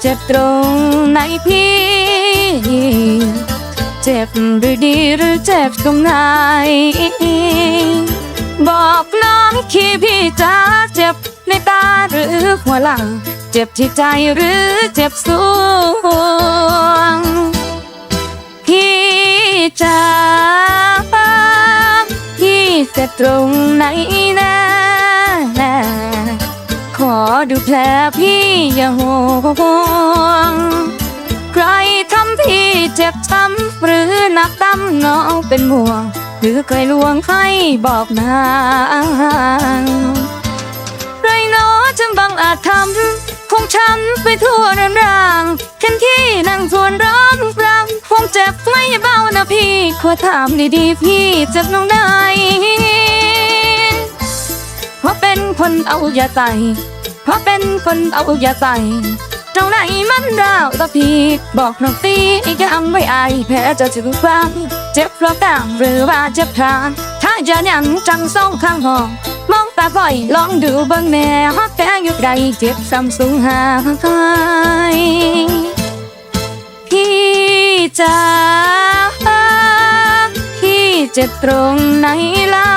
เจ็บตรงไหนพี่ เจ็บหรือดีหรือเจ็บตรงไหน บอกน้องคีพี่จ้าเจ็บในตาหรือหัวหลัง เจ็บที่ใจหรือเจ็บสวง พี่จ้าพี่เจ็บตรงไหน ดูแผลพี่อย่าห่วง ใครทำพี่เจ็บช้ำหรือหนักตั้มน้องเป็นห่วง หรือเคยลวงให้บอกนางใครหนอจึงบังอาจทำคงช้ำไปทั่วเรือนร่างเห็นที่นั่งส่วนร้อนรังคงเจ็บไม่เบานะพี่ ขอถามดีๆ พี่เจ็บน้องได้เพราะเป็นคนเอาอย่าใส่ เพราะเป็นคนเอาอย่าใส่ตรงไหนมันดาวตะพีบอกน้องตีอีกอย่างไม่อายแพ้จะถึงฟังเจ็บเพราะกลางหรือว่าเจ็บทางถ้าจะยังจังส่องข้างห้องมองตาบ่อยลองดูเบิ่งแน่ฮอกแท้อยู่ใดเจ็บซ้ำสูงหาใครพี่จ๋าพี่เจ็บตรงไหนเล่า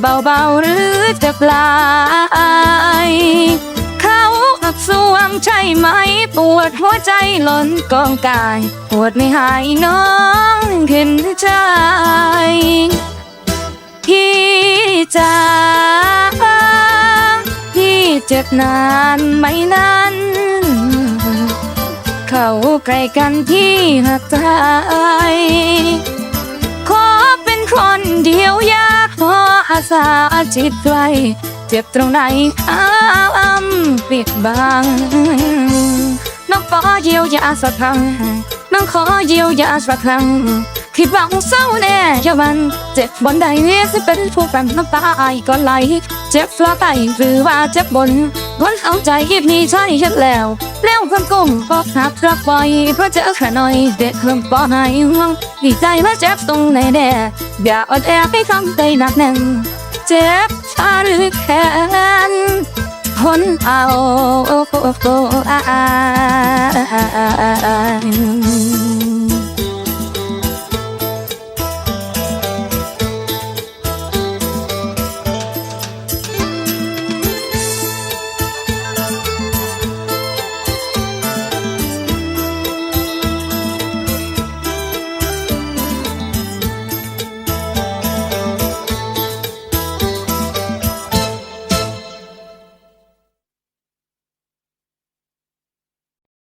เบเบาๆหรือจ็บหลายเขาหักสวงใช่ไหม ปวดหัวใจล้นกองกาย ปวดไม่หายน้องขึ้นใจพี่จ๋าพี่เจ็บนานไหมนั้นเข้าใกล้กันที่หักใจขอเป็นคนเดียวอยากขอ อาสาจิตไว้เจ็บตรงไหนอ้าวอ้ำปิดบังน้องขอเยียวยาสักครั้งน้องขอเยียวยาสักครั้งที่บังเศร้าแน่ยามันเจ็บบนใดสิเป็นผู้กันน้ำตาไอายก็ไหล เจ็บฟลาไตหรือว่าเจ็บบน บนเอาใจยิบนี้ใช่ฉันแล้ว แล้วคนกุ้งก็หักรักบ่อยเพราะเจอแค่น้อย เด็กเริ่มปอนให้ห่วงดีใจและเจ็บตรงไหนแน่อย่าอดแอไปทำใจหนักแน่นเจ็บชาหรือแค้นทนเอา